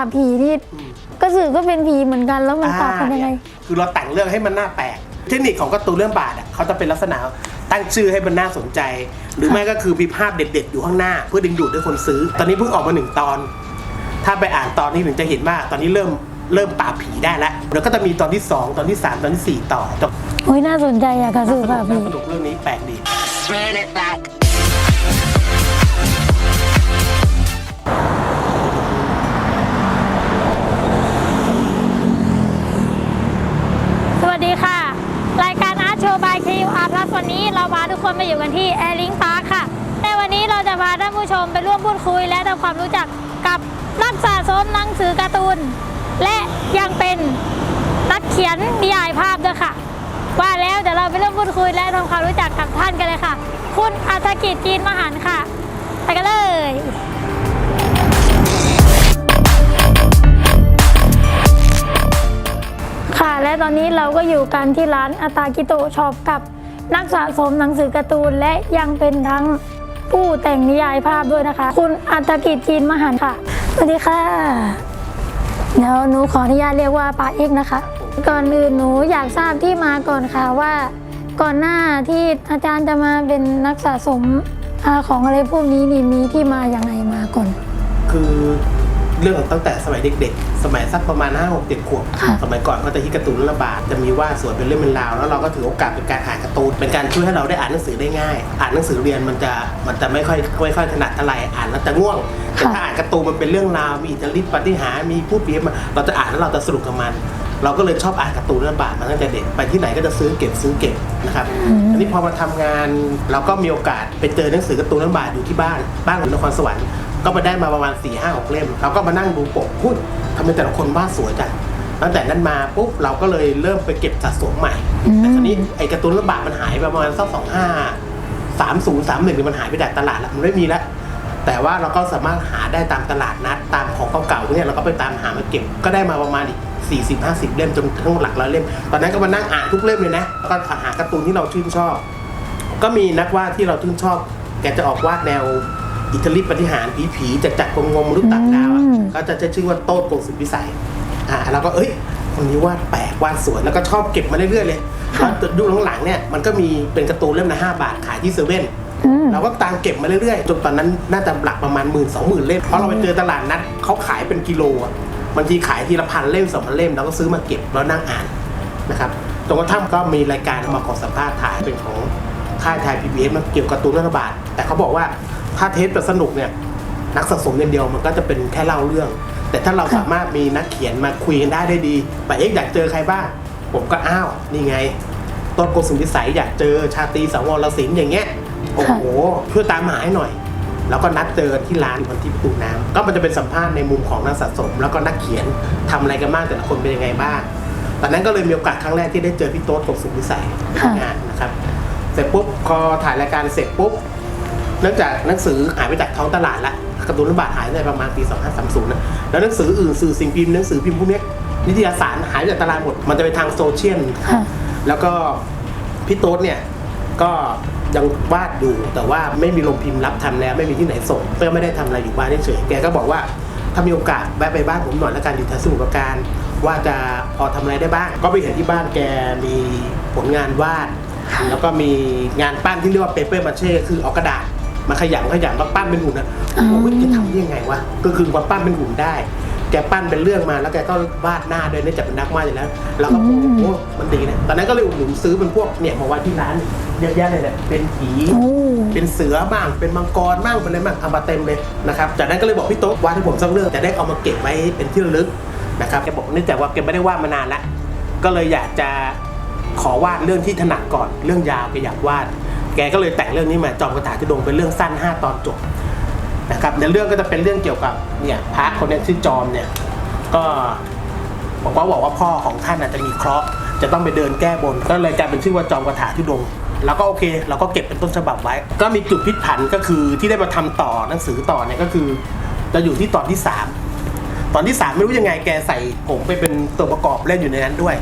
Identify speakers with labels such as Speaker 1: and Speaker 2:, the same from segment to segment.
Speaker 1: ราบผีนี่กระสือก็เป็นผีเหมือนกันแล้วมันต่างกันยังไง
Speaker 2: อ่าเนี่ยคือเราแต่งเรื่องให้มันน่าแปลก เทคนิคของการ์ตูนเรื่องบาทอะเขาจะเป็นลักษณะตั้งชื่อให้มันน่าสนใจ หรือไม่ก็คือมีภาพเด็ดๆ อยู่ข้างหน้า เพื่อดึงดูดให้คนซื้อ ตอนนี้เพิ่งออกมาหนึ่งตอน ถ้าไปอ่านตอนนี้ถึงจะเห็นว่าตอนนี้เริ่มเริ่มปราบผีได้แล้วแล้วก็จะมีตอนที่ 2 ตอนที่ 3 ตอนที่ 4 ต่อจบ
Speaker 1: โอ้ยน่าสนใจอะกระสือปราบผี
Speaker 2: สนุกเรื่องนี้แปลกดีา
Speaker 1: ยการอาร์ตโชว์บาย KUR Plus วันนี้เราพาทุกคนมาอยู่กันที่แอร์ลิงพาร์คค่ะในวันนี้เราจะพาท่านผู้ชมไปร่วมพูดคุย และทำความรู้จักกับนักสะสมหนังสือการ์ตูน และยังเป็นนักเขียนนิยายภาพด้วยค่ะ ว่าแล้วเดี๋ยวเราไปเริ่มพูดคุยและทำความรู้จักกับท่านกันเลยค่ะ คุณอัธกิจจีนมหันค่ะ ไปกันเลย ค่ะ และตอนนี้เราก็อยู่กันที่ร้านอาตากิโตช็อปกับนักสะสมหนังสือการ์ตูนและยังเป็นทั้งผู้แต่งนิยายภาพด้วยนะคะ คุณอัตกิจจีนมหันค่ะสวัสดีค่ะ เดี๋ยวหนูขออนุญาตเรียกว่าป้าเอกนะคะ ก่อนอื่นหนูอยากทราบที่มาก่อนค่ะว่า ก่อนหน้าที่อาจารย์จะมาเป็นนักสะสมอาของอะไรพวกนี้นี่มีที่มาอย่างไรมาก่อน
Speaker 2: คือ เรื่องตั้งแต่สมัยเด็ก ๆ สมัยสักประมาณ5 6 7ขวบ
Speaker 1: ค่ะ
Speaker 2: สมัยก่อนก็จะฮิตการ์ตูนเรื่องระบาดจะมีวาดสวยเป็นเรื่องเป็นราว แล้วเราก็ถือโอกาสเป็นการอ่านการ์ตูนเป็นการช่วยให้เราได้อ่านหนังสือได้ง่าย อ่านหนังสือเรียนมันจะมันจะไม่ค่อยไม่ค่อยถนัดเท่าไหร่อ่านแล้วจะง่วงแต่ถ้าอ่านการ์ตูนมันเป็นเรื่องราวมีอิทธิฤทธิปาฏิหารย์มีผู้เปรียบมาเราจะอ่านแล้วเราจะสนุกกับมันเราก็เลยชอบอ่านการ์ตูนเรื่องระบาดมาตั้งแต่เด็กไปที่ไหนก็จะซื้อเก็บซื้อเก็บนะครับอันนี้พอมาทำงานเราก็มีโอกาสไปเจอหนังสือการ์ตูนเรื่องบาทอยู่ที่บ้านบ้านของนครสวรรค์ ก็มาได้มาประมาณ4ี่ห้าหกเล่มเราก็มานั่งดูปกพูดทำไมแต่ละคนวาดสวยจังตั้งแต่นั้นมาปุ๊บเราก็เลยเริ่มไปเก็บสะสมใหม่
Speaker 1: อืม
Speaker 2: แต่คราวนี้ไอ้การ์ตูนเรื่องบาทมันหายไปประมาณสักสองห้าสามศูนย์สามหนึ่งมันหายไปจากตลาดแล้วมันไม่มีแล้วแต่ว่าเราก็สามารถหาได้ตามตลาดนัดตามของเก่าๆเนี่ยเราก็ไปตามหามาเก็บก็ได้มาประมาณอีก40 50 เล่มจนทั้งหลักร้อยเล่ม ตอนนั้นก็มานั่งอ่านทุกเล่มเลยนะแล้วก็หาการ์ตูนที่เราชื่นชอบ ก็มีนักวาดที่เราชื่นชอบ แกจะออกวาดแนว อิตาลีปฏิหารผีผีๆจัดจัดงงงๆมนุษย์ต่างดาวอะ
Speaker 1: อืม
Speaker 2: ก็จะจะชื่อว่าโต้โกงสุดวิสัยอ่าเราก็เอ้ยคนนี้วาดแปลกวาดสวยแล้วก็ชอบเก็บมาเรื่อยๆเลยแล้วยุคหลังๆเนี่ยมันก็มีเป็นการ์ตูนเล่มละห้าบาทขายที่เซเว่น
Speaker 1: อืม
Speaker 2: เราก็ตามเก็บมาเรื่อยๆจนตอนนั้นน่าจะหลักประมาณหมื่นสองหมื่นเล่มเพราะเราไปเจอตลาดนัดเขาขายเป็นกิโลอะบางทีขายทีละพันเล่มสองพันเล่มเราก็ซื้อมาเก็บแล้วนั่งอ่านนะครับจนกระทั่งก็มีรายการมาขอสัมภาษณ์ถ่ายเป็นของค่ายไทยพีบีเอสมาเกี่ยวกับการ์ตูนรัฐบาลแต่เขาบอกว่า ถ้าเทสแบบสนุกเนี่ยนักสะสมอย่างเดียวมันก็จะเป็นแค่เล่าเรื่อง แต่ถ้าเราสามารถมีนักเขียนมาคุยกันได้ได้ดีแต่เอ๊ะอยากเจอใครบ้าง ผมก็อ้าวนี่ไงต้นโกสุมพิสัยอยากเจอชาตรีสังวรศิลป์อย่างเงี้ยโอ้โหช่วยตามหาให้หน่อย แล้วก็นัดเจอกันที่ร้านวันที่ประตูน้ำก็มันจะเป็นสัมภาษณ์ในมุมของนักสะสม แล้วก็นักเขียนทำอะไรกันบ้างแต่ละคนเป็นยังไงบ้างตอนนั้นก็เลยมีโอกาสครั้งแรกที่ได้เจอพี่โต๊ดกสุมพิสัย
Speaker 1: ค่ะ
Speaker 2: งานนะครับเสร็จปุ๊บพอถ่ายรายการเสร็จปุ๊บ เนื่องจากหนังสือหายไปจากท้องตลาดละการ์ตูนระบาดหายไปประมาณปี2530นะแล้วหนังสืออื่นสื่อสิ่งพิมพ์หนังสือพิมพ์พวกเนี้ยนิตยสารหายไปจากตลาดหมดมันจะไปทางโซเชียล
Speaker 1: ค่ะ
Speaker 2: แล้วก็พี่โต๊ดเนี่ยก็ยังวาดอยู่แต่ว่าไม่มีลงพิมพ์รับทำแล้วไม่มีที่ไหนส่งก็ไม่ได้ทำอะไรอยู่บ้านเฉยๆแกก็บอกว่าถ้ามีโอกาสแวะไปบ้านผมหน่อยแล้วกันอยู่แถวสมุทรปราการ ว่าจะพอทำอะไรได้บ้าง ก็ไปเห็นที่บ้านแกมีผลงานวาด แล้วก็มีงานปั้นที่เรียกว่าเปเปอร์มาเช่คือเอากระดาษ มาขยำขยำมาปั้นเป็นหุ่นนะโอ้โหแกทำได้ยังไงวะก็คือมาปั้นเป็นหุ่นได้ แกปั้นเป็นเรื่องมาแล้วแกก็วาดหน้าด้วยเนื่องจากเป็นนักวาดอยู่แล้วแล้วก็โอ้โหมันดีนะตอนนั้นก็เลยอุดหนุนซื้อเป็นพวกเนี่ยมาวาดที่ร้านเยอะแยะเลยเนี่ยเป็นผี
Speaker 1: โอ้
Speaker 2: เป็นเสือบ้างเป็นมังกรบ้างเป็นอะไรบ้างเอามาเต็มเลยนะครับจากนั้นก็เลยบอกพี่โต๊ะวาดให้ผมสักเรื่องจะได้เอามาเก็บไว้เป็นที่ระลึกนะครับแกบอกเนื่องจากว่าแกไม่ได้วาดมานานละก็เลยอยากจะขอวาดเรื่องที่ถนัดก่อนเรื่องยาวแกอยากวาด แกก็เลยแต่งเรื่องนี้มาจอมกระถาที่ดงเป็นเรื่องสั้น 5 ตอนจบนะครับในเรื่องก็จะเป็นเรื่องเกี่ยวกับเนี่ยพระคนนี้ชื่อจอมเนี่ยก็บอกว่าบอกว่าพ่อของท่านอาจจะมีเคราะห์จะต้องไปเดินแก้บน ก็เลยกลายเป็นชื่อว่าจอมกระถาที่ดงแล้วก็โอเค เราก็เก็บเป็นต้นฉบับไว้ ก็มีจุดพลิกผันก็คือที่ได้มาทำต่อหนังสือต่อเนี่ยก็คือจะอยู่ที่ตอนที่สามตอนที่สามไม่รู้ยังไงแกใส่ผมไปเป็นตัวประกอบเล่นอยู่ในนั้นด้วย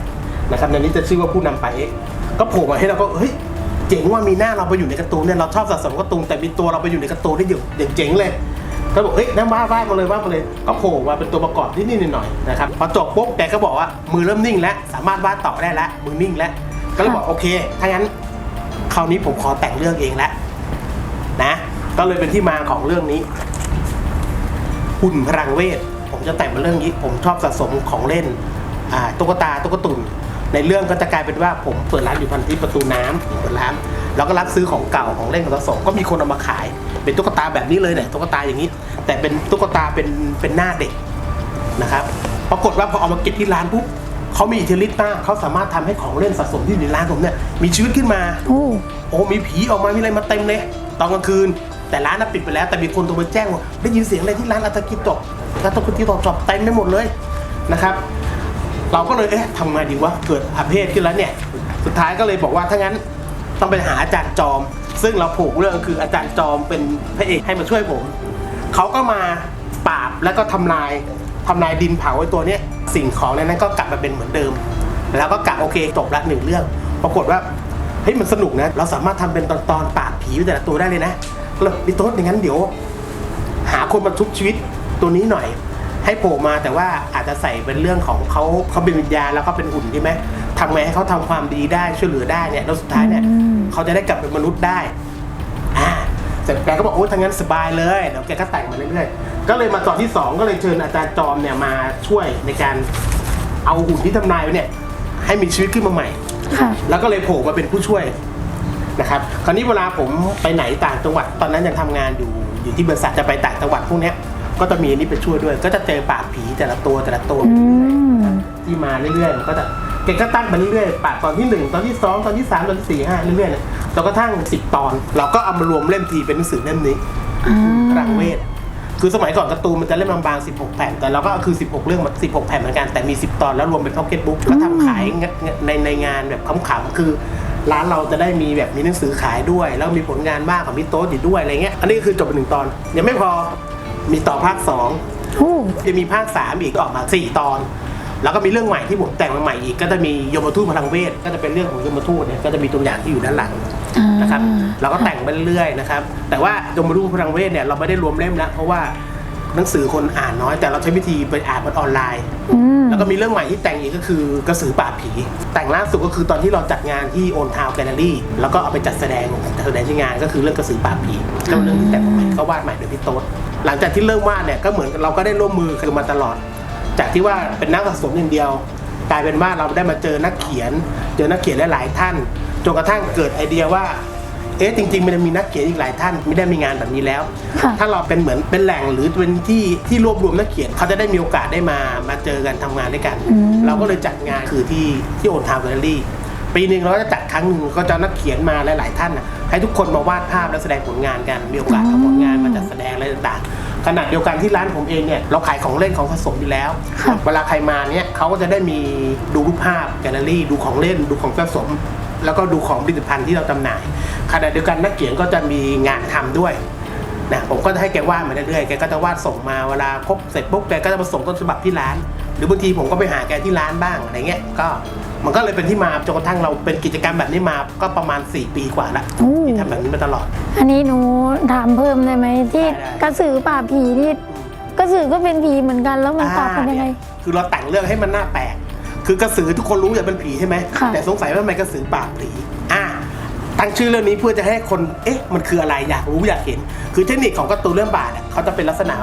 Speaker 2: นะครับในนี้จะชื่อว่าผู้นำไปก็โผล่มาให้เราก็เฮ้ย เจ๋งว่ามีหน้าเราไปอยู่ในการ์ตูนเนี่ยเราชอบสะสมการ์ตูนแต่มีตัวเราไปอยู่ในการ์ตูนได้อยู่อย่างเจ๋งเลยก็บอกเอ้ยนั่งวาดวาดมาเลยวาดมาเลยก็โผล่มาเป็นตัวประกอบนิดๆหน่อยๆนะครับพอจบปุ๊บแกก็บอกว่ามือเริ่มนิ่งแล้วสามารถวาดต่อได้แล้วมือนิ่งแล้วก็เลยบอกโอเคถ้างั้นคราวนี้ผมขอแต่งเรื่องเองแล้วนะก็เลยเป็นที่มาของเรื่องนี้หุ่นพลังเวท ผมจะแต่งเป็นเรื่องนี้ ผมชอบสะสมของเล่นตุ๊กตาตุ๊กตุน ในเรื่องก็จะกลายเป็นว่าผมเปิดร้านอยู่พันที่ประตูน้ำเปิดร้าน แล้วก็รับซื้อของเก่าของเล่นของสะสมก็มีคนเอามาขาย เป็นตุ๊กตาแบบนี้เลยเนี่ยตุ๊กตาอย่างนี้ แต่เป็นตุ๊กตาเป็นเป็นหน้าเด็กนะครับปรากฏว่าพอเอามาเก็บที่ร้านปุ๊บเขามีอิทธิฤทธิ์มากเขาสามารถทำให้ของเล่นสะสมที่อยู่ในร้านผมเนี่ยมีชีวิตขึ้นมา
Speaker 1: โอ้
Speaker 2: โอ้มีผีออกมามีอะไรมาเต็มเลยตอนกลางคืน แต่ร้านน่ะปิดไปแล้ว แต่มีคนโทรมาแจ้งว่าได้ยินเสียงอะไรที่ร้านอัตกิโตะอัตกิโตะจอบเต็มไปหมดเลยนะครับ เราก็เลยเอ๊ะทำไงดีวะเกิดอาเพศขึ้นแล้วเนี่ยสุดท้ายก็เลยบอกว่าถ้างั้นต้องไปหาอาจารย์จอม ซึ่งเราผูกเรื่องคืออาจารย์จอมเป็นพระเอกให้มาช่วยผมเขาก็มาปราบแล้วก็ทำลายทำลายดินเผาไอ้ตัวเนี้ยสิ่งของในนั้นก็กลับมาเป็นเหมือนเดิม แล้วก็กะโอเคจบละหนึ่งเรื่อง ปรากฏว่าเฮ้ยมันสนุกนะ เราสามารถทำเป็นตอนตอนปราบผีแต่ละตัวได้เลยนะแล้วพี่โต๊ดอย่างนั้นเดี๋ยว หาคนมาทุบชีวิตตัวนี้หน่อย ให้โผล่มาแต่ว่าอาจจะใส่เป็นเรื่องของเขาเขาเป็นวิญญาณแล้วก็เป็นหุ่นใช่ไหมทำไงให้เขาทำความดีได้ช่วยเหลือได้เนี่ยแล้วสุดท้ายเนี่ยเขาจะได้กลับเป็นมนุษย์ได้อ่าเสร็จแกก็บอกโอ้ยทางนั้นสบายเลยเดี๋ยวแกก็แต่งมาเรื่อยๆก็เลยมาตอนที่สองก็เลยเชิญอาจารย์จอมเนี่ยมาช่วยในการเอาหุ่นที่ทำนายไว้เนี่ย ให้มีชีวิตขึ้นมาใหม่
Speaker 1: ค่ะ
Speaker 2: แล้วก็เลยโผล่มาเป็นผู้ช่วยนะครับคราวนี้เวลาผมไปไหนต่างจังหวัดตอนนั้นยังทำงานอยู่อยู่ที่บริษัทจะไปต่างจังหวัดพวกเนี้ย ก็จะมีอันนี้ไปช่วยด้วย ก็จะเจอปราบผีแต่ละตัวแต่ละตัว
Speaker 1: อืม
Speaker 2: ที่มาเรื่อยๆมันก็จะแกก็ตั้งมาเรื่อยๆปราบตอนที่หนึ่งตอนที่สองตอนที่สามตอนที่สี่ห้าเรื่อยๆเนี่ยจนกระทั่งสิบตอน เราก็เอามารวมเล่มทีเป็นหนังสือเล่มนี้
Speaker 1: อ่า
Speaker 2: พลังเวทคือสมัยก่อนการ์ตูนมันจะเล่มบางๆ16 แผ่นแต่เราก็คือ 16 เรื่องมา16 แผ่นเหมือนกันแต่มี 10 ตอนแล้วรวมเป็นพ็อกเก็ตบุ๊กก็ทำขายในในงานแบบขำๆคือ ร้านเราจะได้มีแบบมีหนังสือขายด้วย แล้วมีผลงานบ้างของพี่โต๊ดอยู่ด้วยอะไรเงี้ยอันนี้ก็คือจบไปหนึ่งตอนยังไม่พอ มีต่อภาค2
Speaker 1: โอ้
Speaker 2: จะมีภาค3อีกก็ออกมา4ตอน แล้วก็มีเรื่องใหม่ที่ผมแต่งมาใหม่อีก ก็จะมียมทูตพลังเวทก็จะเป็นเรื่องของยมทูตเนี่ยก็จะมีตัวอย่างที่อยู่ด้านหลัง
Speaker 1: อ่า
Speaker 2: นะครับเราก็แต่งไปเรื่อยๆนะครับแต่ว่ายมรูปพลังเวทเนี่ยเราไม่ได้รวมเล่มแล้วเพราะว่าหนังสือคนอ่านน้อย แต่เราใช้วิธีไปอ่านบนออนไลน์
Speaker 1: อืม
Speaker 2: แล้วก็มีเรื่องใหม่ที่แต่งอีกก็คือกระสือป่าบผี แต่งล่าสุดก็คือตอนที่เราจัดงานที่โอนทาวแกลเลอรี่แล้วก็เอาไปจัดแสดงจัดแสดงที่งานก็คือเรื่องกระสือป่าบผีก็เป็นเรื่องที่แต่งมาใหม่ก็วาดใหม่โดยพี่โต๊ด หลังจากที่เริ่มวาดเนี่ยก็เหมือนกับเราก็ได้ร่วมมือกันมาตลอด จากที่ว่าเป็นนักสะสมอย่างเดียว กลายเป็นว่าเราได้มาเจอนักเขียน เจอนักเขียนหลายๆท่านจนกระทั่งเกิดไอเดียว่าเอ๊ะจริงๆมันจะมีนักเขียนอีกหลายท่านไม่ได้มีงานแบบนี้แล้ว
Speaker 1: ค่ะ
Speaker 2: ถ้าเราเป็นเหมือนเป็นแหล่งหรือเป็นที่ที่รวบรวมนักเขียนเขาจะได้มีโอกาสได้มามาเจอกันทำงานด้วยกัน
Speaker 1: อืม
Speaker 2: เราก็เลยจัดงานคือที่ที่โอนทาวแกลเลอรี่ ปีหนึ่งเราก็จะจัดครั้งหนึ่งก็จะเอานักเขียนมาหลาย ๆ ท่านน่ะให้ทุกคนมาวาดภาพและแสดงผลงานกันมีโอกาสเอาผลงานมาจัดแสดงอะไรต่างๆขนาดเดียวกันที่ร้านผมเองเนี่ยเราขายของเล่นของผสมอยู่แล้ว
Speaker 1: ค่ะ
Speaker 2: เวลาใครมาเนี่ยเขาก็จะได้มีดูรูปภาพแกลเลอรี่ ดูของเล่น ดูของสะสม แล้วก็ดูของผลิตภัณฑ์ที่เราจำหน่ายขณะเดียวกันนักเขียนก็จะมีงานทำด้วยนะผมก็จะให้แกวาดมาเรื่อยๆแกก็จะวาดส่งมาเวลาครบเสร็จปุ๊บแกก็จะมาส่งต้นฉบับที่ร้าน หรือบางทีผมก็ไปหาแกที่ร้านบ้างอะไรเงี้ยก็ มันก็เลยเป็นที่มาจนกระทั่งเราเป็นกิจกรรมแบบนี้มาก็ประมาณ 4 ปีกว่าละ
Speaker 1: โอ้
Speaker 2: ที่ทำแบบนี้มาตลอด
Speaker 1: อันนี้หนูถามเพิ่มได้ไหมที่
Speaker 2: ได้ได้
Speaker 1: กระสือป่าบผีนี่กระสือก็เป็นผีเหมือนกันแล้วมันปราบกันยังไง
Speaker 2: อ่าเนี่ยคือเราแต่งเรื่องให้มันน่าแปลก คือกระสือทุกคนรู้อย่าเป็นผีใช่ไหม
Speaker 1: ค่ะ
Speaker 2: แต่สงสัยว่าทำไมกระสือปราบผีอ่าตั้งชื่อเรื่องนี้เพื่อจะให้คน เอ๊ะ มันคืออะไรอยากรู้อยากเห็น คือเทคนิคของการ์ตูนเรื่องบาทเนี่ยเขาจะเป็นลักษณะ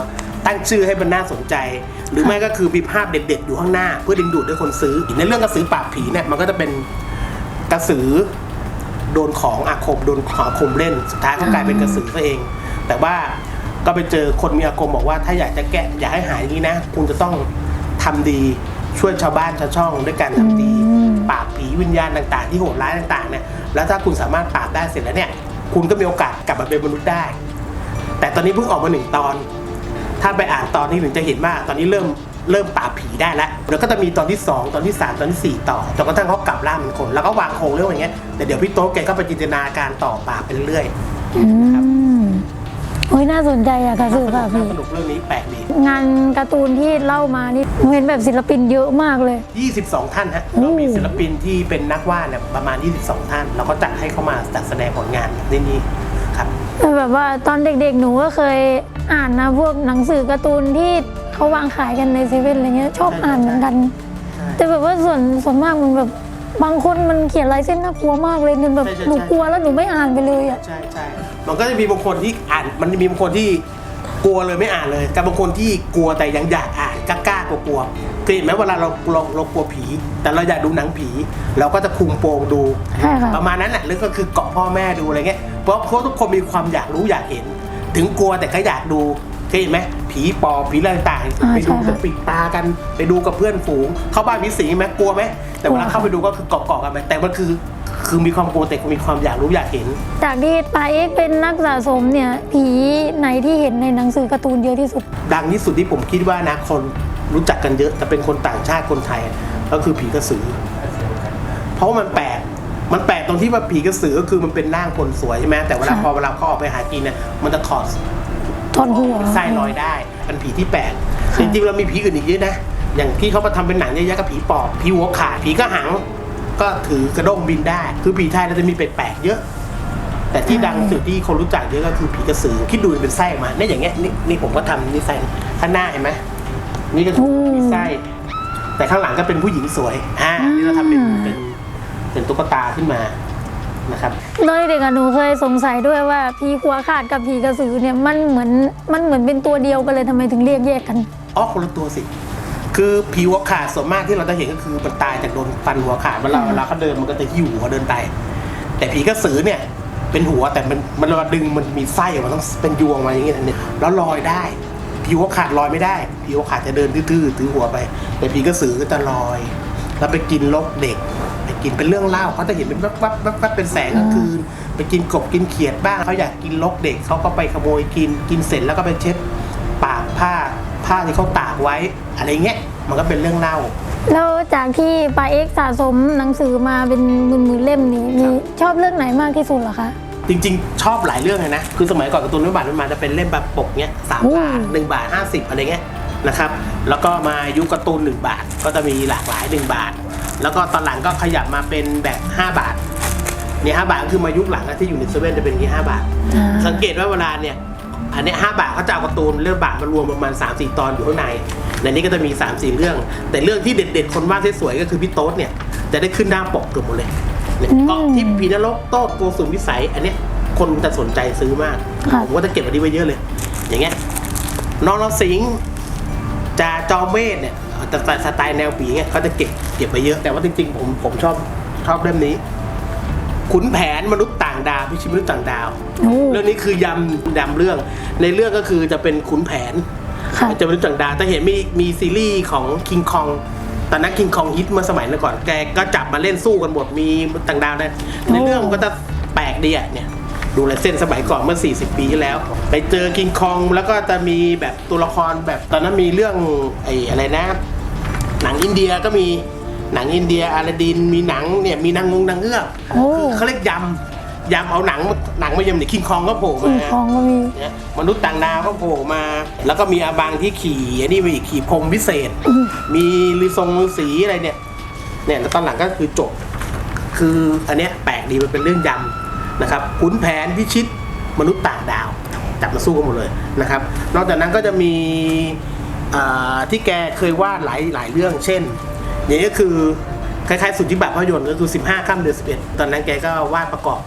Speaker 2: ตั้งชื่อให้มันน่าสนใจ หรือไม่ก็คือมีภาพเด็ดๆอยู่ข้างหน้า เพื่อดึงดูดให้คนซื้อในเรื่องกระสือปราบผีเนี่ยมันก็จะเป็นกระสือโดนของอาคมโดนของอาคมเล่นสุดท้ายก็กลายเป็นกระสือซะเอง แต่ว่าก็ไปเจอคนมีอาคมบอกว่าถ้าอยากจะแก้อยากให้หายอย่างนี้นะคุณจะต้องทำดีช่วยชาวบ้านชาวช่องด้วยการทำดี
Speaker 1: อืม
Speaker 2: ปราบผีวิญญาณต่างๆ ที่โหดร้ายต่างๆเนี่ยแล้วถ้าคุณสามารถปราบได้เสร็จแล้วเนี่ย คุณก็มีโอกาสกลับมาเป็นมนุษย์ได้ แต่ตอนนี้เพิ่งออกมาหนึ่งตอน ถ้าไปอ่านตอนนี้ถึงจะเห็นว่าตอนนี้เริ่มเริ่มปราบผีได้แล้วเดี๋ยวก็จะมีตอนที่ 2 ตอนที่ 3 ตอนที่ 4 ต่อจนกระทั่งเขากลับร่างเป็นคน แล้วก็วางโครงเรื่องอย่างเงี้ยแต่เดี๋ยวพี่โต๊ะแกก็ไปจินตนาการต่อปราบไปเรื่อย
Speaker 1: อืมโอ้ยน่าสนใจอะกระสือป่าบผี
Speaker 2: สนุกเรื่องนี้แปลกดี
Speaker 1: งานการ์ตูนที่เล่ามานี่หนูเห็นแบบศิลปินเยอะมากเลย
Speaker 2: 22 ท่านฮะ
Speaker 1: โอ้
Speaker 2: เรามีศิลปินที่เป็นนักวาดเนี่ยประมาณ 22 ท่าน เราก็จัดให้เข้ามาจัดแสดงผลงานในนี้ครับ
Speaker 1: แต่แบบว่าตอนเด็กๆหนูก็เคย อ่านนะพวกหนังสือการ์ตูนที่เขาวางขายกันในเซเว่นอะไรเงี้ยชอบ
Speaker 2: ใช่
Speaker 1: อ่านเหมือนกัน แต่แบบว่าส่วนส่วนมากมันแบบบางคนมันเขียนลายเส้นน่ากลัวมากเลยจนแบบ
Speaker 2: ใช่ใช่
Speaker 1: หนู
Speaker 2: ใช่
Speaker 1: กลัวแล้วหนูไม่อ่านไปเลยอะ
Speaker 2: ใช่ใช่มันก็จะมีบางคนที่อ่านมันจะมีบางคนที่กลัวเลยไม่อ่านเลยกับบางคนที่กลัวแต่ยังอยากอ่านกล้ากล้ากลัวกลัวเคยเห็นไหมเวลาเราเราเรากลัวผี แต่เราอยากดูหนังผี เราก็จะคุมโปงดู
Speaker 1: ใช่ค่ะ
Speaker 2: ประมาณนั้นแหละหรือก็คือเกาะพ่อแม่ดูอะไรเงี้ยเพราะเขาทุกคนมีความอยากรู้อยากเห็น ถึงกลัวแต่ก็อยากดูเคยเห็นไหมผีปอบผีอะไรต่าง
Speaker 1: อ่า
Speaker 2: ๆไปดู
Speaker 1: ใช่ค่ะ
Speaker 2: จะปิดตากัน ไปดูกับเพื่อนฝูง เข้าบ้านผีสิงไหมกลัวไหมแต่เวลาเข้าไปดูก็คือเกาะเกาะๆกันไปแต่มันคือ คือมีความกลัวแต่มีความอยากรู้อยากเห็น
Speaker 1: จากที่ปาเอ็กเป็นนักสะสมเนี่ย ผีไหนที่เห็นในหนังสือการ์ตูนเยอะที่สุด
Speaker 2: ดังที่สุดที่ผมคิดว่านะคนรู้จักกันเยอะแต่เป็นคนต่างชาติคนไทย ก็คือผีกระสือ เพราะว่ามันแปลก มันแปลกตรงที่ว่าผีกระสือก็คือมันเป็นร่างคนสวยใช่ไหมแต่เวลา
Speaker 1: ค่ะ
Speaker 2: พอเวลาเขาออกไปหากินเนี่ยมันจะถอด
Speaker 1: ถอดหัว
Speaker 2: ไส้ลอยได้เป็นผีที่แปลกจริงๆเรามีผีอื่นอีกเยอะนะอย่างที่เขามาทำเป็นหนังเยอะแยะก็ผีปอบผีหัวขาดผีกระหัง ก็ถือกระด้งบินได้ คือผีไทยเราจะมีแปลกๆเยอะ แต่ที่ดังสุดที่คนรู้จักเยอะก็คือผีกระสือคิดดูเป็นไส้ออกมาเนี่ยอย่างเงี้ยนี่นี่ผมก็ทำนี่ไส้ข้างหน้าเห็นไหมนี่ก็คือมีไส้ แต่ข้างหลังก็เป็นผู้หญิงสวยอ่านี่เราทำเป็นเป็น เป็นตุ๊กตาขึ้นมานะครับ
Speaker 1: ตอนเด็กอะหนูเคยสงสัยด้วยว่าผีหัวขาดกับผีกระสือเนี่ยมันเหมือนมันเหมือนเป็นตัวเดียวกันเลยทำไมถึงเรียกแยกกัน
Speaker 2: อ๋อคนละตัวสิ คือผีหัวขาดส่วนมากที่เราจะเห็นก็คือมันตายจากโดนฟันหัวขาดเวลาเวลาเขาเดินมันก็จะหิ้วหัวเดินไปแต่ผีกระสือเนี่ยเป็นหัวแต่มันมันเราดึงมันมีไส้ออกมาต้องเป็นยวงมาอย่างเงี้ยเนี่ยแล้วลอยได้ผีหัวขาดลอยไม่ได้ผีหัวขาดจะเดินทื่อๆถือหัวไป แต่ผีกระสือก็จะลอย แล้วไปกินลกเด็กไป กินเป็นเรื่องเล่าเขาจะเห็นเป็นวับวับวับวับเป็นแสงกลางคืน ไปกินกบกินเขียดบ้างเขาอยากกินลกเด็กเขาก็ไปขโมยกินกินเสร็จแล้วก็ไปเช็ดปากผ้าผ้าที่เขาตากไว้อะไรเงี้ยมันก็เป็นเรื่องเล่า
Speaker 1: แล้วจากที่ปาเอ็กสะสมหนังสือมาเป็นหมื่นๆเล่มนี้มีชอบเรื่องไหนมากที่สุดเหรอคะ
Speaker 2: จริงๆ ชอบหลายเรื่องเลยนะ คือสมัยก่อนการ์ตูนไม่บาทมันมาจะเป็นเล่มแบบปกเนี้ยสาม
Speaker 1: โอ้
Speaker 2: บาทหนึ่งบาทห้าสิบอะไรเงี้ยนะครับ แล้วก็มายุคการ์ตูนหนึ่งบาท ก็จะมีหลากหลายหนึ่งบาท แล้วก็ตอนหลังก็ขยับมาเป็นแบบห้าบาทเนี่ยห้าบาทก็คือมายุคหลังอะที่อยู่ในเซเว่นจะเป็นที่ห้าบาท
Speaker 1: อ่า
Speaker 2: สังเกตว่าเวลาเนี่ยอันเนี้ยห้าบาทเขาจะเอาการ์ตูนเรื่องบาทมารวมประมาณ3 4 ตอนอยู่ข้างในในนี้ก็จะมี 3 4 เรื่อง แต่เรื่องที่เด็ดๆ คนวาดสวยๆก็คือพี่โต๊ดเนี่ยจะได้ขึ้นหน้าปกเกือบหมดเลยเนี่ย
Speaker 1: อืม
Speaker 2: เกาะที่พีนรกโต๊ดโกสุมวิสัย อันเนี้ยคนจะสนใจซื้อมาก
Speaker 1: ค่ะ
Speaker 2: ผมก็จะเก็บอันนี้ไว้เยอะเลย อย่างเงี้ยนอนรสิงห์จาจอมเวทเนี่ย แต่สไตล์แนวผีเนี่ยเขาจะเก็บเก็บไปเยอะแต่ว่าจริงๆ ผมผมชอบชอบเล่มนี้ ขุนแผนมนุษย์ต่างดาวพิชิตมนุษย์ต่างดาว
Speaker 1: โอ้
Speaker 2: เรื่องนี้คือยำยำเรื่อง ในเรื่องก็คือจะเป็นขุนแผน
Speaker 1: ค่ะ
Speaker 2: จะเป็นต่างดาวแต่เห็นมีมีซีรีส์ของคิงคองตอนนั้นคิงคองฮิตเมื่อสมัยนั้นก่อน แกก็จับมาเล่นสู้กันหมดมีต่างดาวนะในเรื่องมันก็จะแปลกดีอะเนี่ย ดูลายเส้นสมัยก่อนเมื่อ 40 ปีที่แล้ว ไปเจอคิงคองแล้วก็จะมีแบบตัวละครแบบตอนนั้นมีเรื่องไอ้อะไรนะ หนังอินเดียก็มีหนังอินเดียอาลาดินมีหนังเนี่ยมีนางงงนางเงือก
Speaker 1: โอ้
Speaker 2: คือเขาเรียกยำยำเอาหนังหนังมายำเนี่ยคิงคองก็โผล่
Speaker 1: คิง
Speaker 2: มา
Speaker 1: คองก็มี
Speaker 2: เนี่ยมนุษย์ต่างดาวก็โผล่มา แล้วก็มีอาบังที่ขี่อันนี้ไปอีกขี่พรหมวิเศษ มีลือทรงฤาษีอะไรเนี่ย เนี่ยแล้วตอนหลังก็คือจบ คืออันเนี้ยแปลกดีมันเป็นเรื่องยำนะครับขุนแผนพิชิตมนุษย์ต่างดาว จับมาสู้กันหมดเลยนะครับ นอกจากนั้นก็จะมีอ่า ที่แกเคยวาดหลายหลายเรื่อง เช่น อย่างนี้ก็คือคล้ายๆสุทธิบัตรภาพยนตร์ก็คือ 15ค่ำเดือน11 ตอนนั้นแกก็วาดประกอบ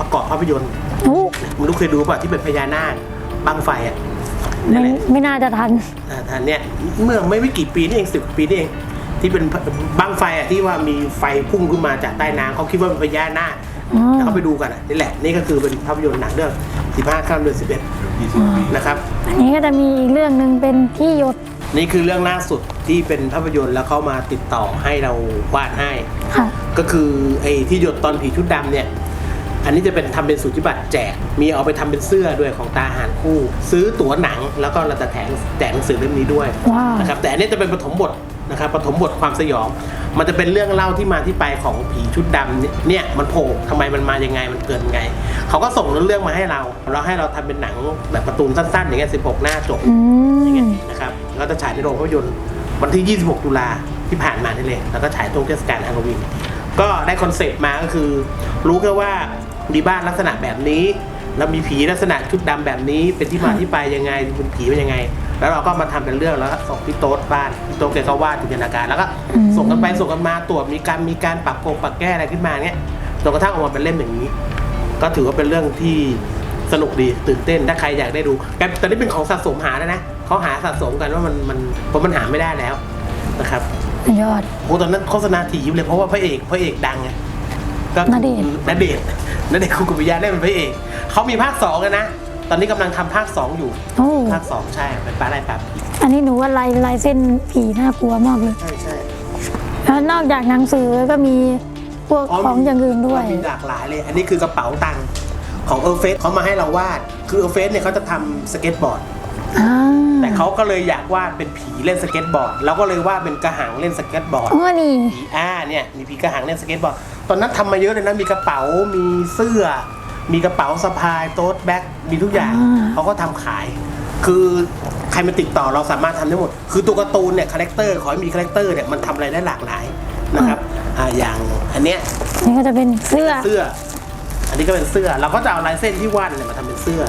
Speaker 2: ประกอบภาพยนตร์
Speaker 1: โอ้
Speaker 2: ไมันรู้เคยดูป่ะที่เป็นพญานาคบังไฟอะ
Speaker 1: ไม่
Speaker 2: นั่นแหละ
Speaker 1: ไม่น่าจะทัน
Speaker 2: อ่าท่านเนี่ยเมื่อไม่ไม่กี่ปีนี่เองสิบปีนี่เองที่เป็นบังไฟอะที่ว่ามีไฟพุ่งขึ้นมาจากใต้น้ำเขาคิดว่าเป็นพญานาค
Speaker 1: อ๋อ
Speaker 2: แล้วเขาไปดูกันอะนี่แหละนี่ก็คือเป็นภาพยนตร์หนังเรื่อง 15ข้ามเดือน11 นะครับ
Speaker 1: อันนี้ก็จะมีอีกเรื่องหนึ่งเป็นที่หยด
Speaker 2: นี่คือเรื่องล่าสุดที่เป็นภาพยนตร์แล้วเขามาติดต่อให้เราวาดให้
Speaker 1: ค่ะ
Speaker 2: ก็คือไอ้ที่หยดตอนผีชุดดำเนี่ย อันนี้จะเป็นทำเป็นสุจิบัตรแจก มีเอาไปทำเป็นเสื้อด้วยของตาหารคู่ ซื้อตั๋วหนังแล้วก็เราจะแถมแจกหนังสือเล่มนี้ด้วย
Speaker 1: ว้าว
Speaker 2: นะครับแต่อันนี้จะเป็นปฐมบทนะครับปฐมบทความสยอง มันจะเป็นเรื่องเล่าที่มาที่ไปของผีชุดดำเนี่ยเนี่ยมันโผล่ทำไมมันมายังไงมันเกิดยังไง เขาก็ส่งเรื่องมาให้เราแล้วให้เราทำเป็นหนังแบบการ์ตูนสั้นๆอย่างเงี้ย16หน้าจบ
Speaker 1: อื
Speaker 2: อย่างเงี้
Speaker 1: ม
Speaker 2: ยนะครับแล้วจะฉายในโรงภาพยนตร์วันที่ 26 ตุลาที่ผ่านมานี่เลยแล้วก็ฉายตรงเทศกาลฮาโลวีนก็ได้คอนเซปต์มาก็คือ รู้แค่ว่ามีบ้านลักษณะแบบนี้เรามีผีลักษณะชุดดำแบบนี้เป็นที่มาที่ไปยังไงเป็นผีเป็นยังไง แล้วเราก็มาทำเป็นเรื่องแล้วก็ส่งพี่โต๊ดบ้านพี่โต๊ดแกก็วาดจินตนาการแล้วก็
Speaker 1: อืม
Speaker 2: ส่งกันไปส่งกันมาตรวจมีการมีการปรับโกงปรับแก้อะไรขึ้นมาเนี้ยจนกระทั่งออกมาเป็นเล่มอย่างนี้ ก็ถือว่าเป็นเรื่องที่สนุกดีตื่นเต้นถ้าใครอยากได้ดูแต่ตอนนี้เป็นของสะสมหาแล้วนะเขาหาสะสมกันว่ามันมันเพราะมันหาไม่ได้แล้วนะครับ
Speaker 1: ยอด
Speaker 2: โอ้ตอนนั้นโฆษณาถีบเลยเพราะว่าพระเอกพระเอกดังไงก็
Speaker 1: ณเดชน์
Speaker 2: ณเดชน์ณเดชน์คุกิมิยะได้เป็นพระเอกเขามีภาคสองกันนะ ตอนนี้กำลังทำภาคสองอยู่
Speaker 1: โอ้
Speaker 2: ภาคสองใช่ เป็นปลาอะไรปลาผี
Speaker 1: อันนี้หนูว่าลายลายเส้นผีน่ากลัวมากเลย
Speaker 2: ใช่ใช่
Speaker 1: แล้วนอกจากหนังสือก็มีพวกของอย่างอื่นด้วย
Speaker 2: มีหลากหลายเลย อันนี้คือกระเป๋าตังค์ของเออร์เฟสเขามาให้เราวาด คือเออร์เฟสเนี่ยเขาจะทำสเก็ตบอร์ด
Speaker 1: อ่า
Speaker 2: แต่เขาก็เลยอยากวาดเป็นผีเล่นสเก็ตบอร์ด เราก็เลยวาดเป็นกระหังเล่นสเก็ตบอร์ด
Speaker 1: อ๋อนี่
Speaker 2: ผีอ่าเนี่ยมีผีกระหังเล่นสเก็ตบอร์ด ตอนนั้นทำมาเยอะเลยนะ มีกระเป๋า มีเสื้อ มีกระเป๋าสะพายโต๊ดแบ็คมีทุกอย่าง
Speaker 1: อ่า
Speaker 2: เขาก็ทำขาย คือใครมาติดต่อเราสามารถทำได้หมด คือตัวการ์ตูนเนี่ยคาแรคเตอร์ขอให้มีคาแรคเตอร์เนี่ยมันทำอะไรได้หลากหลายนะครับอ่าอย่างอันเนี้ย
Speaker 1: นี่ก็จะเป็นเสื้อ
Speaker 2: เสื้อ อันนี้ก็เป็นเสื้อ เราก็จะเอาลายเส้นที่วาดเนี่ยมาทำเป็นเสื้อ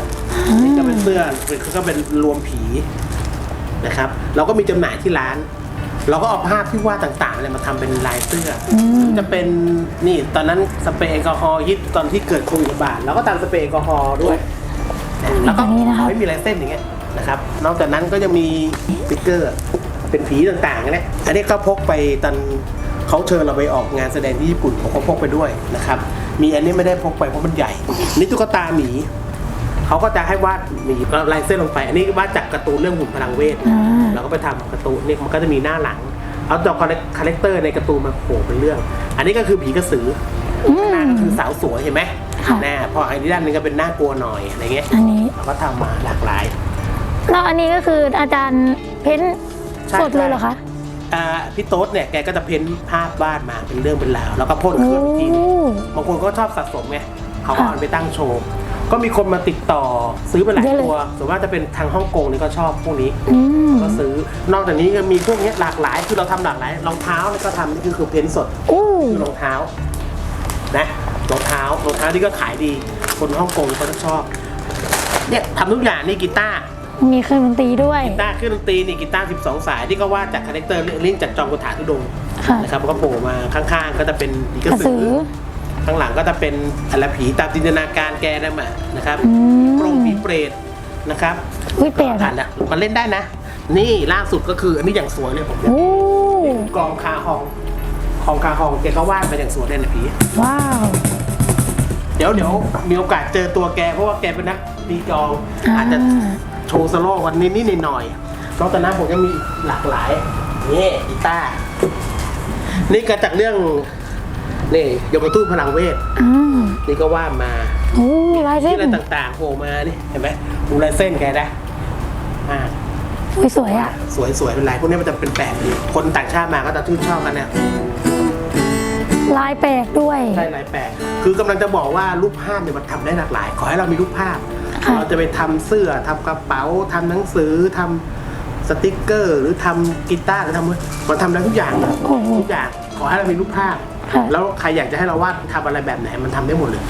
Speaker 2: อันนี้ก็เป็นเสื้อคือก็เป็นรวมผีนะครับ เราก็มีจำหน่ายที่ร้าน เราก็เอาภาพที่วาดต่างๆเนี่ยมาทำเป็นลายเสื้ออ
Speaker 1: ม
Speaker 2: จะเป็นนี่ตอนนั้นสเปรย์แอลกอฮอล์ฮิตตอนที่เกิดโควิดระบาดเราก็ทำสเปรย์แอลกอฮอล์ด้วย แล้วก็
Speaker 1: อันนี้นะคะ
Speaker 2: ขอให้มีลายเส้นอย่างเงี้ยนะครับนอกจากนั้นก็จะมีสติ๊กเกอร์เป็นผีต่างๆเนี่ยอันนี้ก็พกไปตอนเขาเชิญเราไปออกงานแสดงที่ญี่ปุ่นผมก็พกไปด้วยนะครับมีอันนี้ไม่ได้พกไปเพราะมันใหญ่นี่ตุ๊กตาหมี เขาก็จะให้วาดหมีแล้วลายเส้นลงไป อันนี้วาดจากการ์ตูนเรื่องหุ่นพลังเวท
Speaker 1: อ่า
Speaker 2: เราก็ไปทำการ์ตูนนี่มันก็จะมีหน้าหลัง เอาตัวคาแรคเตอร์ในการ์ตูนมาโผล่เป็นเรื่อง อันนี้ก็คือผีกระสือ
Speaker 1: อื
Speaker 2: อ
Speaker 1: ม
Speaker 2: หน้าก็คือสาวสวยเห็นไหม
Speaker 1: ค่ะ
Speaker 2: แน่พออันนี้ด้านหนึงก็เป็นหน้ากลัวหน่อยอะไรเงี้ย
Speaker 1: อันนี้
Speaker 2: เราก็ทำมาหลากหลาย
Speaker 1: แล้วอันนี้ก็คืออาจารย์เพ้นท์
Speaker 2: ใช่
Speaker 1: สดเลยเหรอคะ
Speaker 2: อ่าพี่โต๊ดเนี่ยแกก็จะเพ้นภาพวาดมาเป็นเรื่องเป็นราวแล้วก็พ่นเค
Speaker 1: โอ้
Speaker 2: รื่องอีกทีหนึ่งบางคนก็ชอบสะสมไงเขาก็เอาไปตั้งโชว์ ก็มีคนมาติดต่อซื้อไปหลาย
Speaker 1: เยอะเลย
Speaker 2: ตัวส่วนมากจะเป็นทางฮ่องกงนี่ก็ชอบพวกนี้
Speaker 1: อืม
Speaker 2: ก็ซื้อนอกจากนี้ก็มีพวกเนี้ยหลากหลาย คือเราทำหลากหลายรองเท้านี่ก็ทำนี่คือคือเพ้นท์สด
Speaker 1: อู้
Speaker 2: คือรองเท้านะรองเท้ารองเท้านี่ก็ขายดี คนฮ่องกงเขาจะชอบเนี่ยทำทุกอย่างนี่กีตาร์
Speaker 1: มีเครื่องดนตรีด้วย
Speaker 2: กีตาร์เครื่องดนตรีนี่กีตาร์12 สายที่ก็วาดจากคาแรคเตอร์ลิงก์จากจอมกถาทุดงค์
Speaker 1: ค่ะ
Speaker 2: นะครับแล้วก็โผล่มาข้างๆ ก็จะเป็นผีก
Speaker 1: ก
Speaker 2: ระ
Speaker 1: ระ
Speaker 2: สื
Speaker 1: สื
Speaker 2: อ
Speaker 1: อ
Speaker 2: ข้างหลังก็จะเป็นอะไรผีตามจินตนาการแกนั่นมานะครับ
Speaker 1: อืม
Speaker 2: โปรงผีเปรตนะครับ
Speaker 1: อุ้ยแปลก
Speaker 2: อ่า
Speaker 1: อะ
Speaker 2: นนะมันเล่นได้นะ นี่ล่าสุดก็คืออันนี้อย่างสวยเลยผม
Speaker 1: โอ้
Speaker 2: กองคาฮองของคาฮองแกก็วาดมาอย่างสวยเลยนะพี่
Speaker 1: ว้าว
Speaker 2: เดี๋ยวเดี๋ยวมีโอกาสเจอตัวแกเพราะว่าแกเป็นนักตีกลอง
Speaker 1: อ่า
Speaker 2: อาจจะโชว์โซโล่วันนี้นิดหน่อยๆนอกจากนั้นผมยังมีหลากหลายนี่กีตาร์นี่ก็จากเรื่อง นี่ยมทูตพลังเวท
Speaker 1: อ่า
Speaker 2: นี่ก็วาดมา
Speaker 1: โอ้ลายเส้
Speaker 2: ที่
Speaker 1: น
Speaker 2: อะไรต่างๆโผล่มานี่เห็นไหมดูลายเส้นแกนะอ่า
Speaker 1: อุ้ยสวยอะ
Speaker 2: สวยๆเป็นลายพวกนี้มันจะเป็นแปลกดีคนต่างชาติมาก็จะชื่นชอบกันเนี่ย
Speaker 1: ลายแปลกด้วย
Speaker 2: ใช่ลายแปลกคือกำลังจะบอกว่ารูปภาพเนี่ยมันทำได้หลากหลาย ขอให้เรามีรูปภาพ
Speaker 1: ค่ะ
Speaker 2: เราจะไปทำเสื้อทำกระเป๋าทำหนังสือทำสติกเกอร์ หรือทำกีตาร์หรือทำมันทำได้ทุกอย่าง
Speaker 1: โอ้โห
Speaker 2: ทุกอย่างขอให้เรามีรูปภาพ
Speaker 1: ค่ะ
Speaker 2: แล้วใครอยากจะให้เราวาดทำอะไรแบบไหนมันทำได้หมดเลย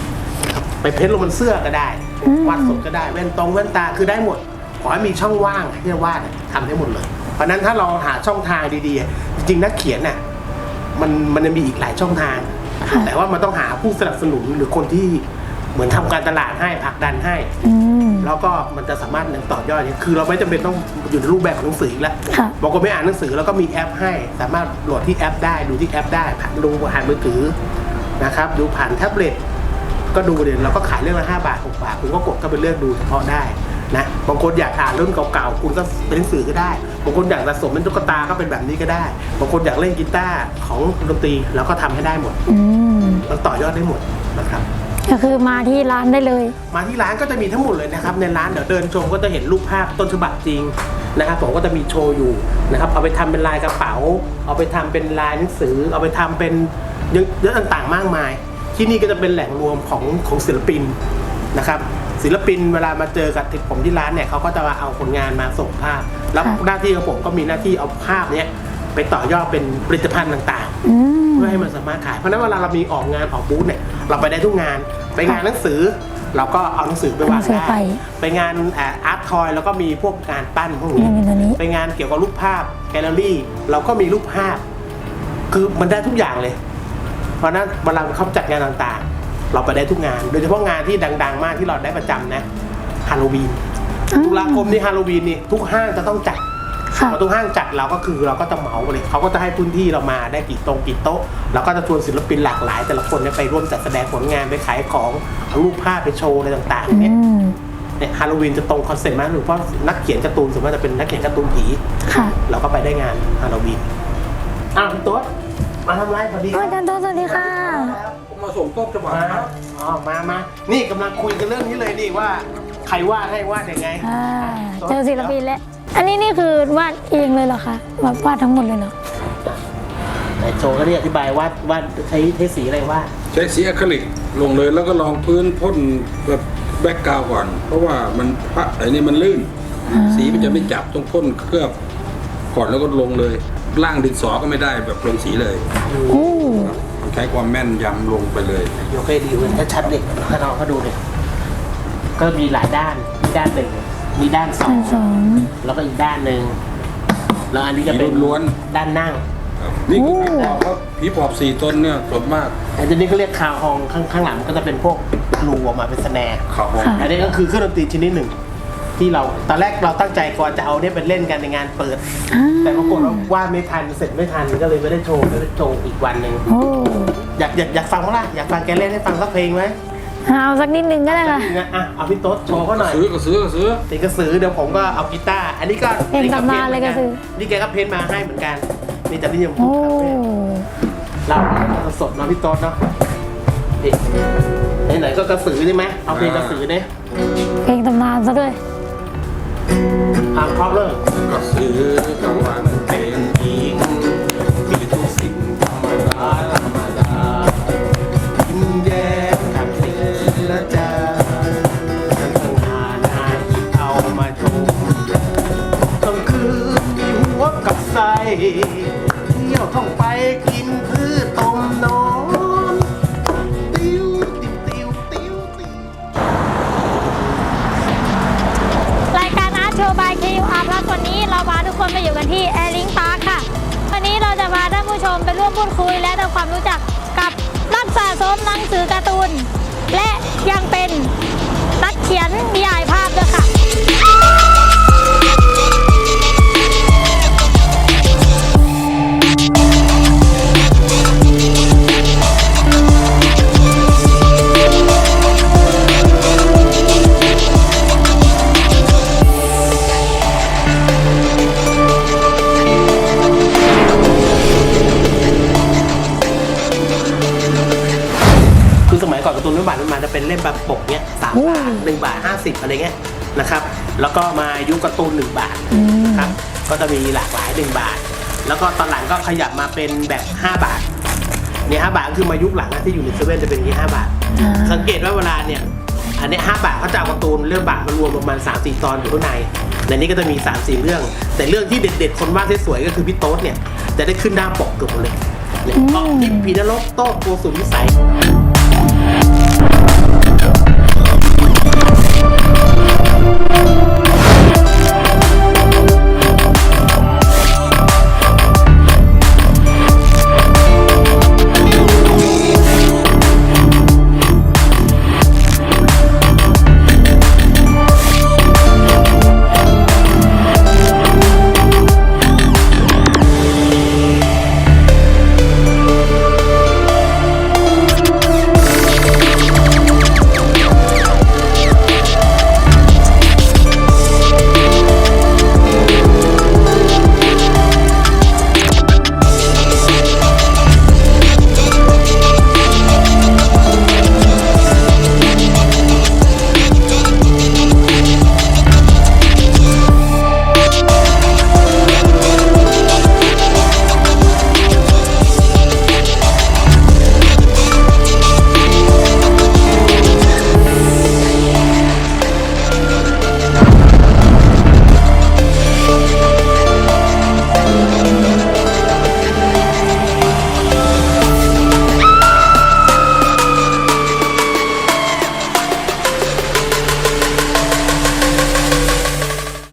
Speaker 2: ครับไปเพ้นท์ลงบนเสื้อก็ได้
Speaker 1: อืม
Speaker 2: วาดสดก็ได้แว่นตรงแว่นตาคือได้หมด ขอให้มีช่องว่างที่จะวาดทำได้หมดเลย เพราะฉะนั้นถ้าเราหาช่องทางดีๆ จริงๆนักเขียนน่ะมันมันจะมีอีกหลายช่องทาง
Speaker 1: ค่ะ
Speaker 2: แต่ว่ามันต้องหาผู้สนับสนุนหรือคนที่เหมือนทำการตลาดให้ผลักดันให้
Speaker 1: อืม
Speaker 2: แล้วก็มันจะสามารถยังต่อยอดอย่างคือเราไม่จำเป็นต้องอยู่ในรูปแบบของหนังสืออีกแล้ว
Speaker 1: ค่ะ
Speaker 2: บางคนไม่อ่านหนังสือแล้วก็มีแอปให้ สามารถโหลดที่แอปได้ดูที่แอปได้ผ่านดูผ่านมือถือนะครับดูผ่านแท็บเล็ตก็ดูเดี๋ยวเราก็ขายเรื่องละห้าบาทหกบาทคุณก็กดก็ไปเลือกดูเฉพาะได้นะบางคนอยากอ่านรุ่นเก่าๆคุณก็เป็นหนังสือก็ได้บางคนอยากสะสมเป็นตุ๊กตาก็เป็นแบบนี้ก็ได้บางคนอยากเล่นกีตาร์ของดนตรีเราก็ทำให้ได้หมด
Speaker 1: อืม
Speaker 2: มันต่อยอดได้หมดนะครับ
Speaker 1: ก็คือมาที่ร้านได้เลย
Speaker 2: มาที่ร้านก็จะมีทั้งหมดเลยนะครับในร้านเดี๋ยวเดินชมก็จะเห็นรูปภาพต้นฉบับจริงนะครับผมก็จะมีโชว์อยู่นะครับเอาไปทำเป็นลายกระเป๋า เอาไปทำเป็นลายหนังสือ เอาไปทำเป็นเยอะเยอะต่างๆ มากมาย ที่นี่ก็จะเป็นแหล่งรวมของของศิลปินนะครับศิลปินเวลามาเจอกับที่ผมที่ร้านเนี่ยเขาก็จะมาเอาผลงานมาส่งภาพ แล้ว
Speaker 1: ค่ะ
Speaker 2: หน้าที่ของผมก็มีหน้าที่เอาภาพเนี้ยไปต่อยอดเป็นผลิตภัณฑ์ต่างๆ
Speaker 1: อืม
Speaker 2: เพื่อให้มันสามารถขาย เพราะฉะนั้นเวลาเรามีออกงานออกบูธเนี่ยเราไปได้ทุกงาน ไปงานหนังสือ เราก็เอาหนังสือไปวาง
Speaker 1: เอาหนังสือ
Speaker 2: ได้
Speaker 1: ไป
Speaker 2: ไปงานอาร์ตทอยแล้วก็มีพวกงานปั้นพวก
Speaker 1: นี่
Speaker 2: นี้
Speaker 1: มีตัวนี้
Speaker 2: ไปงานเกี่ยวกับรูปภาพแกลเลอรี่ เราก็มีรูปภาพ คือมันได้ทุกอย่างเลย เพราะฉะนั้นเวลาเขาจัดงานต่างๆ เราไปได้ทุกงาน โดยเฉพาะงานที่ดัง ๆ มากที่เราได้ประจำนะฮาโลวีน
Speaker 1: อืม
Speaker 2: ตุลาคมนี่ฮาโลวีนนี่ทุกห้างจะต้องจัด
Speaker 1: ค่ะ
Speaker 2: พอทุกห้างจัดเราก็คือเราก็จะเหมาไปเลยเขาก็จะให้พื้นที่เรามาได้กี่ตรงกี่โต๊ะเราก็จะชวนศิลปินหลากหลาย แต่ละคนเนี่ยไปร่วมจัดแสดงผลงานไปขายของเอารูปภาพไปโชว์อะไรต่างๆเนี่ย
Speaker 1: อืม
Speaker 2: เนี่ยฮาโลวีนจะตรงคอนเซ็ปต์มากหรือเพราะนักเขียนการ์ตูนส่วนมากจะเป็นนักเขียนการ์ตูนผี
Speaker 1: ค่ะ
Speaker 2: เราก็ไปได้งานฮาโลวีนอ้าวคุณต๊ดมาทำไรพอดี
Speaker 1: อาจารย์โตสวัสดีค่ะ
Speaker 3: ผมมาส่งต้นฉบับ
Speaker 2: มา
Speaker 3: ครับ
Speaker 2: อ๋อมามานี่กำลังคุยกันเรื่องนี้เลยนี่ว่า ใครวาดให้วาดยังไง
Speaker 1: อ่าเจอศิลปินแล้ว อันนี้นี่คือวาดเองเลยเหรอคะวาดวาดทั้งหมดเลยเหรอ
Speaker 2: ไหนโจก็ได้อธิบายวาดวาดใช้ใช้สีอะไรวาด
Speaker 3: ใช้สีอะคริลิกลงเลยแล้วก็ลองพื้นพ่นแบบแบ็กกราวก่อน เพราะว่ามันพระไอ้นี่มันลื่น สีมันจะไม่จับต้องพ่นเคลือบก่อนแล้วก็ลงเลยล่างดินสอก็ไม่ได้แบบลงสีเลย
Speaker 1: โอ้
Speaker 3: ใช้ความแม่นยำลงไปเลย
Speaker 2: ยกให้ดีเลยถ้าชัดเด็กถ้าน้องเขาดูเด็กก็มีหลายด้านมีด้านหนึ่ง มีด้านสอ
Speaker 1: อั
Speaker 2: ง
Speaker 1: นสอง
Speaker 2: แล้วก็อีกด้านหนึ่งแล้วอันนี้จะเป็น
Speaker 3: สีล้วน
Speaker 2: ด้านนั่ง
Speaker 3: ครับนี่คือผีปอบครับผีปอบสี่ตนเนี่ยสดมาก
Speaker 2: อันนี้เขาเรียกคาฮองข้างข้างหลังก็จะเป็นพวกครูออกมาเป็นสแนร์
Speaker 3: ข่าวของ
Speaker 1: ค่ะ
Speaker 2: อันนี้ก็คือเครื่องดนตรีชนิดหนึ่ง ที่เราตอนแรกเราตั้งใจก่อนจะเอาเนี่ยไปเล่นกันในงานเปิด
Speaker 1: อ่า
Speaker 2: แต่ปรากฏว่าวาดไม่ทันเสร็จไม่ทันก็เลยไม่ได้โชว์ไม่ได้โชว์อีกวันหนึ่ง
Speaker 1: โอ้
Speaker 2: อยากอยากอยากฟังมั้ยล่ะอยากฟังแกเล่นให้ฟังสักเพลงไหม
Speaker 1: เอาสักนิดนึงก็ได้ค่ะ
Speaker 2: งั้นอะเอาพี่โต๊ดโชว์เขาหน่อย
Speaker 3: ซื้อก็ซื้อก็ซื้อ
Speaker 2: ตีกระสือเดี๋ยวผมก็เอากีตาร์อันนี้ก็
Speaker 1: เพลงตำนานเลยกระสือ
Speaker 2: นี่แกก็เพ้นท์มาให้เหมือนกันนี่จะนิยม
Speaker 1: โอ้
Speaker 2: เราสดๆเนาะพี่โต๊ดเนาะนี่ไหนๆก็กระสือใช่ไหมเอาเพลงกระสือเนี่ย
Speaker 1: เพลงตำนานซะด้วย
Speaker 2: ทางครอบเริ่ม
Speaker 3: ก็ซื้อกลางวันเป็นหญิงมีทุกสิ่ง
Speaker 2: พู
Speaker 1: ดคุยและทำความรู้จักกับรับสะสมหนังสือการ์ตูน และ
Speaker 2: บาทห้าสิบอะไรเงี้ยนะครับ แล้วก็มายุคการ์ตูนหนึ่งบาท
Speaker 1: อืม
Speaker 2: นะครับก็จะมีหลากหลายหนึ่งบาท แล้วก็ตอนหลังก็ขยับมาเป็นแบบห้าบาทเนี่ยห้าบาทก็คือมายุคหลังนะที่อยู่ในเซเว่นจะเป็นอย่างนี้ห้าบาท
Speaker 1: อ่า
Speaker 2: สังเกตว่าเวลาเนี่ยอันเนี้ห้าบาทเขาจะเอาการ์ตูนเรื่องบาทมารวมประมาณ3ามสี่ตอนอยู่ข้างในในนี้ก็จะมี3ามสี่เรื่อง แต่เรื่องที่เด็ดๆ คนวาดสวยๆก็คือพี่โต๊ดเนี่ยจะได้ขึ้นหน้าปกเกือบหมดเลยเนี่ยก็ทิพย์พีนรกโต้โกสุมวิสัย Thank you.